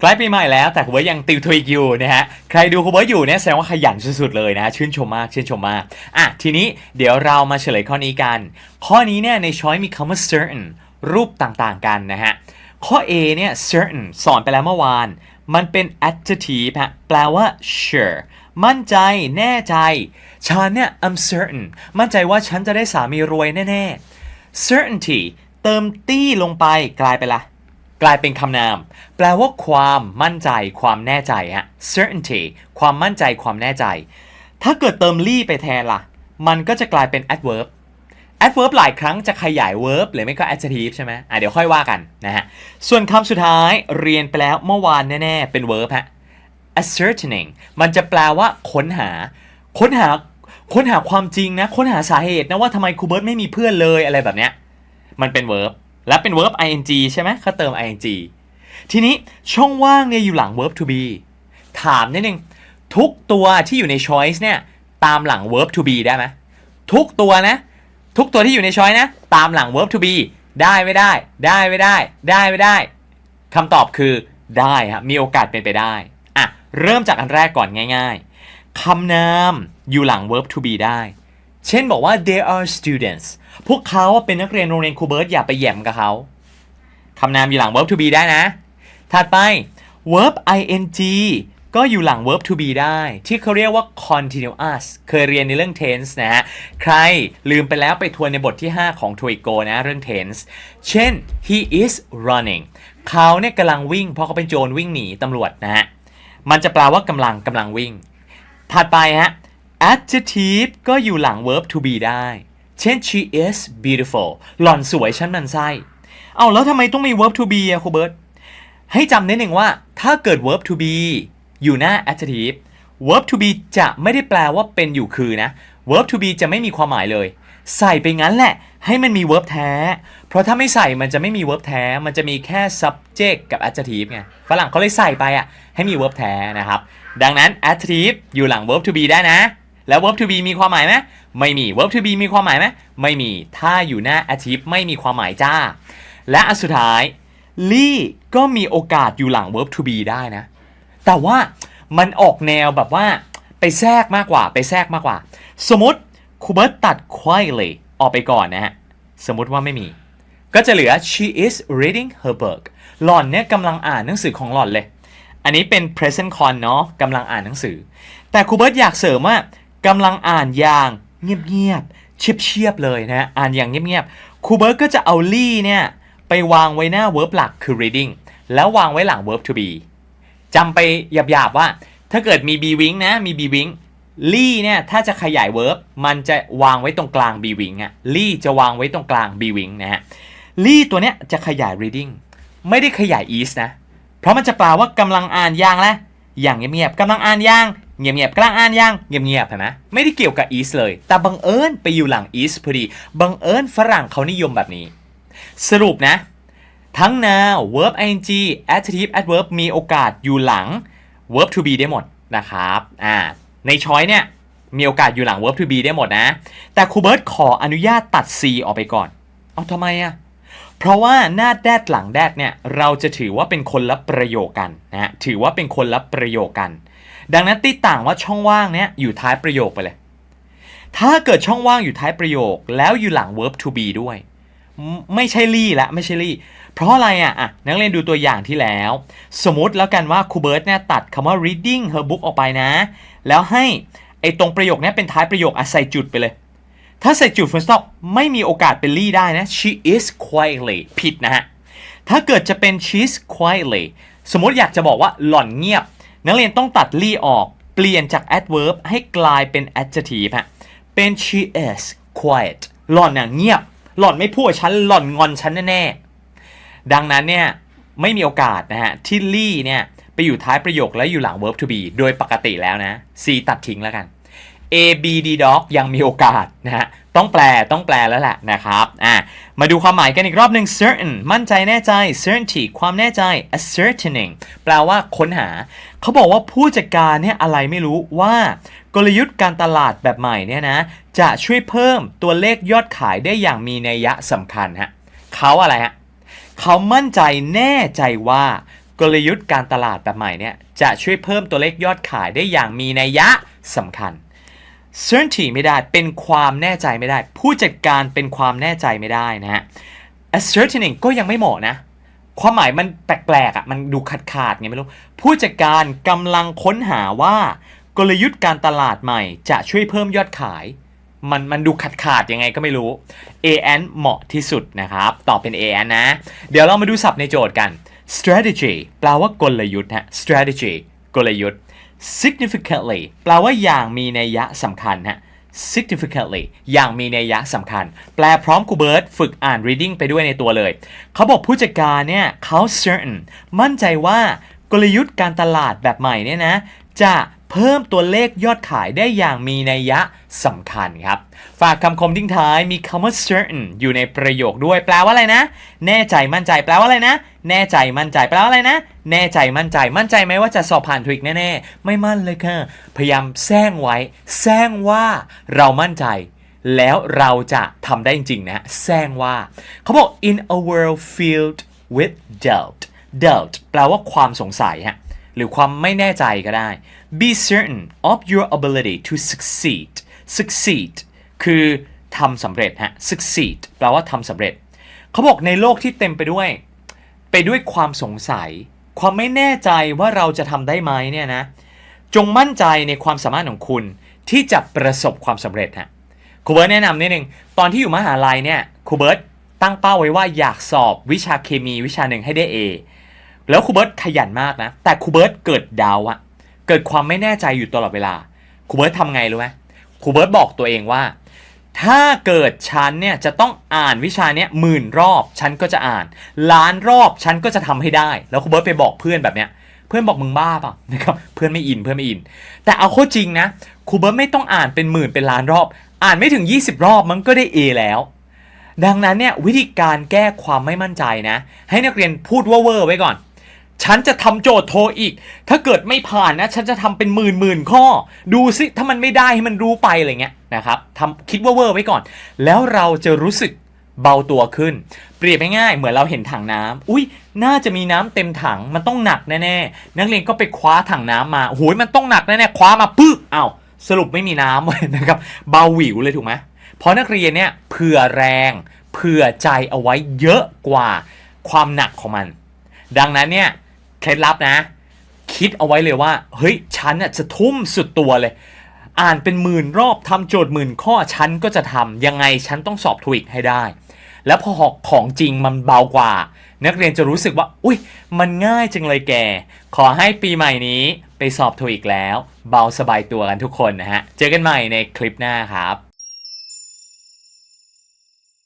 ใกล้ปีใหม่แล้วแต่คุณเบิร์ตยังติวทวิกอยู่นะฮะใครดูคุณเบิร์ตอยู่เนี่ยแสดงว่าขยันสุดๆเลยนะชื่นชมมากชื่นชมมากอะทีนี้เดี๋ยวเรามาเฉลยข้อนี้กัน ข้อนี้เนี่ยในช้อยมีคำว่า certain รูปต่างๆกันนะฮะข้อ A เนี่ย certain สอนไปแล้วเมื่อวาน มันเป็น adjective ฮะแปลว่า sure มั่นใจแน่ใจฉันเนี่ย I'm certain มั่นใจว่าฉันจะได้สามีรวยแน่ๆ certainty เติมตี้ลงไปกลายเป็นละ กลายเป็นคำนาม แปลว่าความมั่นใจ ความแน่ใจฮะ certainty ความมั่นใจความแน่ใจ ถ้าเกิดเติมลี่ไปแทนล่ะ มันก็จะกลายเป็น adverb adverb หลายครั้งจะขยาย verb หรือไม่ก็ adjective ใช่ไหมอะเดี๋ยวค่อยว่ากันนะฮะ ส่วนคำสุดท้ายเรียนไปแล้วเมื่อวานแน่ๆ เป็น verb ฮะ ascertaining มันจะแปลว่าค้นหา ค้นหา ค้นหาความจริงนะ ค้นหาสาเหตุนะว่าทำไมครูเบิร์ตไม่มีเพื่อนเลยอะไรแบบเนี้ย มันเป็น verb และเป็น verb ing ใช่ไหมเขาเติม ing ทีนี้ช่องว่างเนี่ยอยู่หลัง verb to be ถามนิดนึงทุกตัวที่อยู่ใน choice เนี่ยตามหลัง verb to be ได้ไหมทุกตัวนะ ทุกตัวที่อยู่ใน choice นะตามหลัง verb to be ได้ไม่ได้ ได้ไม่ได้ ได้ไม่ได้คำตอบคือได้ครับมีโอกาสเป็นไปได้อะเริ่มจากอันแรกก่อนง่าย ๆคำนามอยู่หลัง verb to be ได้ เช่นบอกว่า they are students พวกเขาเป็นนักเรียนโรงเรียนครูเบิร์ตอย่าไปแย่มกับเขาคำนามอยู่หลัง verb to be ได้นะ ถัดไป verb ing ก็อยู่หลัง verb to be ได้ ที่เขาเรียกว่า continuous เคยเรียนในเรื่อง tense นะฮะ ใครลืมไปแล้วไปทวนในบทที่ 5 ของ t o e i c o นะเรื่อง tense เช่น he is running เขาเนี่ยกำลังวิ่ง เพราะเขาเป็นโจรวิ่งหนีตำรวจนะฮะ มันจะแปลว่ากำลังกำลังวิ่ง ถัดไปฮะ adjective ก็อยู่หลัง verb to be ได้ เช่น she is beautiful หล่อนสวยฉันมันไส้เอาแล้วทำไมต้องมี verb to be อะครูเบิร์ตให้จำนิดหนึ่งว่าถ้าเกิด verb to be อยู่หน้า adjective verb to be จะไม่ได้แปลว่าเป็นอยู่คือนะ verb to be จะไม่มีความหมายเลย ใส่ไปงั้นแหละ ให้มันมี verb แท้ เพราะถ้าไม่ใส่มันจะไม่มี verb แท้ มันจะมีแค่ subject กับ adjective ไงฝรั่งเขาเลยใส่ไปอะให้มี verb แท้นะครับ ดังนั้น adjective อยู่หลัง verb to be ได้นะ แล้ว verb to be มีความหมายไหมไม่มี verb to be มีความหมายไหมไม่มี ถ้าอยู่หน้า adjective ไม่มีความหมายจ้า และอันสุดท้ายลี่ก็มีโอกาสอยู่หลัง verb to be ได้นะ แต่ว่ามันออกแนวแบบว่าไปแทรกมากกว่า ไปแทรกมากกว่า สมมติครูเบิร์ตตัด quietly ออกไปก่อนนะฮะ สมมติว่าไม่มี ก็จะเหลือ she is reading her book หล่อนเนี่ยกำลังอ่านหนังสือของหล่อนเลย อันนี้เป็น present con เนาะกำลังอ่านหนังสือ แต่ครูเบิร์ตอยากเสริมว่า กำลังอ่านอย่างเงียบๆเชียบๆเลยนะฮะอ่านอย่างเงียบๆครูเบิร์ตก็จะเอาลี่เนี่ยไปวางไว้หน้า verb หลักคือ reading แล้ววางไว้หลัง verb to be จำไปหยาบๆว่า ถ้าเกิดมี be wing นะมี be wing ลี่เนี่ยถ้าจะขยาย verb มันจะวางไว้ตรงกลาง be wing อะลี่จะวางไว้ตรงกลาง be wing นะฮะลี่ตัวเนี้ยจะขยาย reading ไม่ได้ขยาย is นะ เพราะมันจะแปลว่ากำลังอ่านอย่างละอย่างเงียบๆกำลังอ่านอย่าง เงียบๆกลังอ่านย่างเงียบๆเห็นไหมไม่ได้เกี่ยวกับ is เลย แต่บังเอิญไปอยู่หลัง is พอดี บังเอิญฝรั่งเขานิยมแบบนี้ สรุปนะ ทั้ง now verb ing adjective adverb มีโอกาสอยู่หลัง verb to be ได้หมดนะครับอ่าในช้อยเนี่ยมีโอกาสอยู่หลัง verb to be ได้หมดนะ แต่ครูเบิร์ตขออนุญาตตัด c ออกไปก่อน เอาทำไมอะเพราะว่าหน้าแดดหลังแดดเนี่ยเราจะถือว่าเป็นคนละประโยคกันนะฮะถือว่าเป็นคนละประโยคกัน ดังนั้นติต่างว่าช่องว่างเนี่ยอยู่ท้ายประโยคไปเลย ถ้าเกิดช่องว่างอยู่ท้ายประโยค แล้วอยู่หลัง verb to be ด้วย ไม่ใช่ลี่ละไม่ใช่ลี่ เพราะอะไรอะอะนักเรียนดูตัวอย่างที่แล้ว สมมติแล้วกันว่าครูเบิร์ตเนี่ยตัดคำว่า reading her book ออกไปนะ แล้วให้ไอ้ตรงประโยคนี้เป็นท้ายประโยคอะใส่จุดไปเลย ถ้าใส่จุด full stop ไม่มีโอกาสเป็นลี่ได้นะ she is quietly ผิดนะฮะ ถ้าเกิดจะเป็น she's quietly สมมติอยากจะบอกว่าหล่อนเงียบ นักเรียนต้องตัดลี่ออกเปลี่ยนจาก adverb ให้กลายเป็น adjective ฮะเป็น she is quiet หล่อนน่ะเงียบ หล่อนไม่พูดกับฉันหล่อนงอนฉันแน่ๆดังนั้นเนี่ยไม่มีโอกาสนะฮะที่ลี่เนี่ยไปอยู่ท้ายประโยคและอยู่หลัง verb to be โดยปกติแล้วนะ C ตัดทิ้งแล้วกัน A B D dog ยังมีโอกาสนะฮะต้องแปลต้องแปลแล้วแหละนะครับอะมาดูความหมายกันอีกรอบหนึ่ง certain มั่นใจแน่ใจ certainty ความแน่ใจ ascertaining แปลว่าค้นหา เขาบอกว่าผู้จัดการเนี่ยอะไรไม่รู้ว่ากลยุทธ์การตลาดแบบใหม่เนี่ยนะจะช่วยเพิ่มตัวเลขยอดขายได้อย่างมีนัยยะสำคัญฮะเขาอะไรฮะเขามั่นใจแน่ใจว่ากลยุทธ์การตลาดแบบใหม่เนี่ยจะช่วยเพิ่มตัวเลขยอดขายได้อย่างมีนัยยะสำคัญ certainty ไม่ได้เป็นความแน่ใจไม่ได้ ผู้จัดการเป็นความแน่ใจไม่ได้นะฮะ ascertaining ก็ยังไม่เหมาะนะ ความหมายมันแปลกๆอะมันดูขาดขาดไงไม่รู้ ผู้จัดการกำลังค้นหาว่ากลยุทธ์การตลาดใหม่จะช่วยเพิ่มยอดขาย มันมันดูขาดขาดยังไงก็ไม่รู้ AN เหมาะที่สุดนะครับ ตอบเป็น AN นะ เดี๋ยวเรามาดูศัพท์ในโจทย์กัน strategy แปลว่ากลยุทธ์ฮะ strategy กลยุทธ์ significantly แปลว่าอย่างมีนัยยะสำคัญฮะ significantly อย่างมีนัยยะสำคัญ แปลพร้อมครูเบิร์ตฝึกอ่าน reading ไปด้วยในตัวเลย เขาบอกผู้จัดการเนี่ยเขา certain มั่นใจว่ากลยุทธ์การตลาดแบบใหม่เนี่ยนะ จะ พิ่มตัวเลขยอดขายได้อย่างมีนัยยะสำคัญครับ ฝากคำคมทิ้งท้ายมีคำว่า certain อยู่ในประโยคด้วยแปลว่าอะไรนะ แน่ใจมั่นใจแปลว่าอะไรนะ แน่ใจมั่นใจแปลว่าอะไรนะ แน่ใจมั่นใจมั่นใจไหมว่าจะสอบผ่านทริกแน่ๆ ไม่มั่นเลยค่ะ พยายามแซงไว้แซงว่าเรามั่นใจแล้วเราจะทำได้จริงๆนะแซงว่า เขาบอก in a world filled with doubt doubt แปลว่าความสงสัยฮะ หรือความไม่แน่ใจก็ได้ be certain of your ability to succeed succeed คือทำสำเร็จฮะ succeed แปลว่าทำสำเร็จ เขาบอกในโลกที่เต็มไปด้วย ไปด้วยความสงสัย ความไม่แน่ใจว่าเราจะทำได้ไหมเนี่ยนะ จงมั่นใจในความสามารถของคุณที่จะประสบความสำเร็จฮะครูเบิร์ตแนะนำนิดนึง ตอนที่อยู่มหาลัยเนี่ยครูเบิร์ตตั้งเป้าไว้ว่าอยากสอบวิชาเคมีวิชาหนึ่งให้ได้ A แล้วครูเบิร์ตขยันมากนะ แต่ครูเบิร์ตเกิดดาวอะเกิดความไม่แน่ใจอยู่ตลอดเวลาครูเบิร์ตทำไงรู้ไหมครูเบิร์ตบอกตัวเองว่า ถ้าเกิดฉันเนี่ยจะต้องอ่านวิชาเนี้ยหมื่นรอบฉันก็จะอ่าน ล้านรอบฉันก็จะทำให้ได้ แล้วครูเบิร์ตไปบอกเพื่อนแบบเนี้ยเพื่อนบอกมึงบ้าเปล่านะครับเพื่อนไม่อินเพื่อนไม่อิน แต่เอาเข้าจริงนะครูเบิร์ตไม่ต้องอ่านเป็นหมื่นเป็นล้านรอบ อ่านไม่ถึง 20 รอบมันก็ได้ A แล้ว ดังนั้นเนี่ยวิธีการแก้ความไม่มั่นใจนะ ให้นักเรียนพูดว่าเว่อร์ไว้ก่อน ฉันจะทำโจทย์โทรอีก ถ้าเกิดไม่ผ่านนะ ฉันจะทำเป็นหมื่นหมื่นข้อ ดูสิ ถ้ามันไม่ได้ให้มันรู้ไปอะไรเงี้ยนะครับทำคิดว่าเวอร์ไว้ก่อน แล้วเราจะรู้สึกเบาตัวขึ้น เปรียบง่ายๆเหมือนเราเห็นถังน้ำอุ้ยน่าจะมีน้ำเต็มถัง มันต้องหนักแน่ๆ นักเรียนก็ไปคว้าถังน้ำมาโอ้ยมันต้องหนักแน่ๆ คว้ามาปึ๊บอ้าสรุปไม่มีน้ำเลยนะครับ เบาหวิวเลยถูกไหมเพราะนักเรียนเนี่ยเผื่อแรง เผื่อใจเอาไว้เยอะกว่าความหนักของมัน ดังนั้นเนี่ย เคล็ดลับนะ คิดเอาไว้เลยว่า เฮ้ย ฉันน่ะจะทุ่มสุดตัวเลย อ่านเป็นหมื่นรอบทำโจทย์หมื่นข้อฉันก็จะทำยังไงฉันต้องสอบทวิกให้ได้ แล้วพอของจริงมันเบากว่า นักเรียนจะรู้สึกว่า อุ้ยมันง่ายจังเลยแก ขอให้ปีใหม่นี้ไปสอบทวิกแล้ว เบาสบายตัวกันทุกคนนะฮะ เจอกันใหม่ในคลิปหน้าครับ